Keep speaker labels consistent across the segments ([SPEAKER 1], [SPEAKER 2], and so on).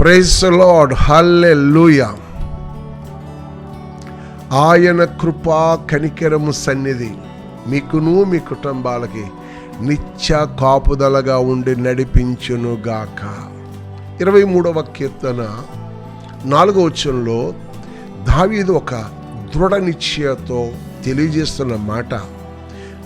[SPEAKER 1] Praise lord హల్లే ఆయన కృపా కనికరము సన్నిధి. మీకును మీ కుటుంబాలకి నిత్య కాపుదలగా ఉండి నడిపించునుగాక. ఇరవై మూడవ కీర్తన నాలుగవ వచనంలో దావీదు ఒక దృఢ నిశ్చయతో తెలియజేస్తున్న మాట.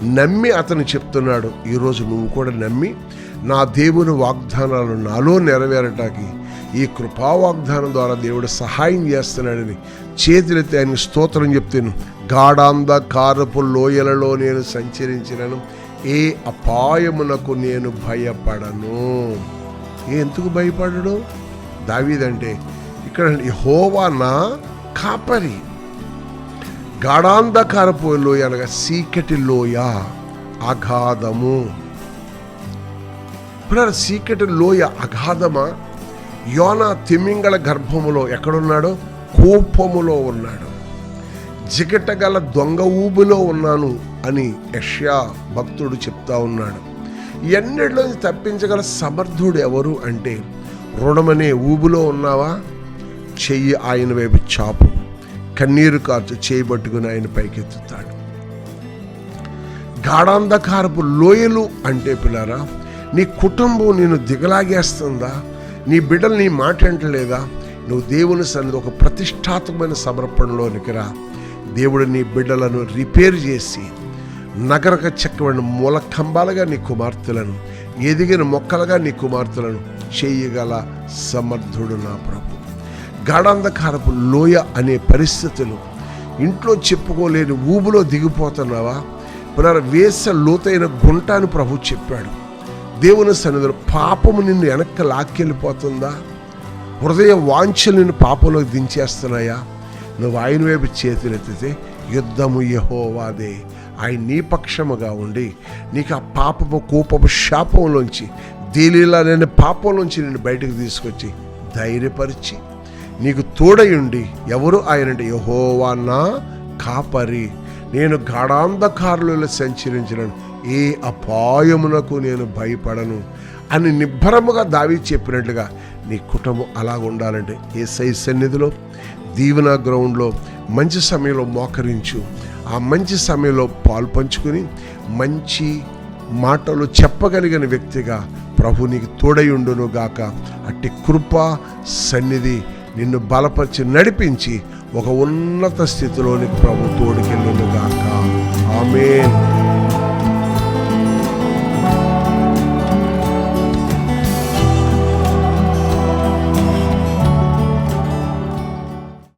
[SPEAKER 1] నమ్మి అతను చెప్తున్నాడు ఈరోజు నువ్వు కూడా నమ్మి నా దేవుని వాగ్దానాలు నాలో నెరవేరటానికి ఈ కృపావాగ్దానం ద్వారా దేవుడు సహాయం చేస్తున్నాడని చేతులెత్తి ఆయన స్తోత్రం చెప్తాను. గాఢాంధకారపు లోయలలో నేను సంచరించినను. ఏ అపాయమునకు నేను భయపడను. ఏ ఎందుకు భయపడడు? దావీదంటే ఇక్కడ హోవా నా కాపరి. గాఢాంధకారపు లోయ అనగా సీకటి లోయ అగాధము ఇప్పుడు సీకటి లోయ అగాధమా యోనా తిమింగళ గర్భములో ఎక్కడున్నాడో? కూపములో ఉన్నాడు. జిగటగల దొంగ ఊబులో ఉన్నాను అని యష్యా భక్తుడు చెప్తా ఉన్నాడు. ఎన్నిటిలో తప్పించగల సమర్థుడు ఎవరు అంటే రుణమనే ఊబులో ఉన్నావా? చెయ్యి ఆయన వైపు చాపు. కన్నీరు కార్చు చేయబట్టుకుని ఆయన పైకెత్తుతాడు. గాఢాంధకారపు లోయలు అంటే పిల్లారా నీ కుటుంబం నేను దిగలాగేస్తుందా? నీ బిడ్డలు నీ మాట అంటలేదా నువ్వు దేవుని సన్నిధి ఒక ప్రతిష్టాత్మకమైన సమర్పణలోనికి రా దేవుడు నీ బిడ్డలను రిపేర్ చేసి నగరక చెక్కబడిన మూల కంబాలుగా నీ కుమార్తెలను ఎదిగిన మొక్కలుగా నీ కుమార్తెలను చేయగల సమర్థుడు నా ప్రభు. గాఢాంధకారపు లోయ అనే పరిస్థితులు ఇంట్లో చెప్పుకోలేని ఊబులో దిగిపోతున్నావా? పునర్ వేస లోతైన గుంట అని ప్రభు చెప్పాడు. దేవుని సన్నిధిలో పాపము నిన్ను వెనక్కి లాక్కెళ్ళిపోతుందా? హృదయ వాంఛలు నిన్ను పాపంలోకి దించేస్తున్నాయా? నువ్వు ఆయన వైపు చేతులెత్తితే యుద్ధము యహోవాదే. ఆయన నీ పక్షముగా ఉండి నీకు ఆ పాపపు కోపపు శాపంలోంచి దీనిలా నేను పాపంలోంచి నిన్ను బయటకు తీసుకొచ్చి ధైర్యపరిచి నీకు తోడయుండి ఎవరు ఆయనంటే యహోవా నా కాపరి. నేను గాఢాంధకారులలో సంచరించినను. ఏ అపాయమునకు నేను భయపడను అని నిబ్బరముగా దావి చెప్పినట్లుగా నీ కుటుంబం అలా ఉండాలంటే ఏ సై సన్నిధిలో దీవెన గ్రౌండ్లో మంచి సమయంలో మోకరించు. ఆ మంచి సమయంలో పాలు పంచుకుని మంచి మాటలు చెప్పగలిగిన వ్యక్తిగా ప్రభు నీకు తోడయుండును గాక. అట్టి కృప సన్నిధి నిన్ను బలపరిచి నడిపించి ఒక ఉన్నత స్థితిలోనికి ప్రభు తోడుకెళ్ళును గాక.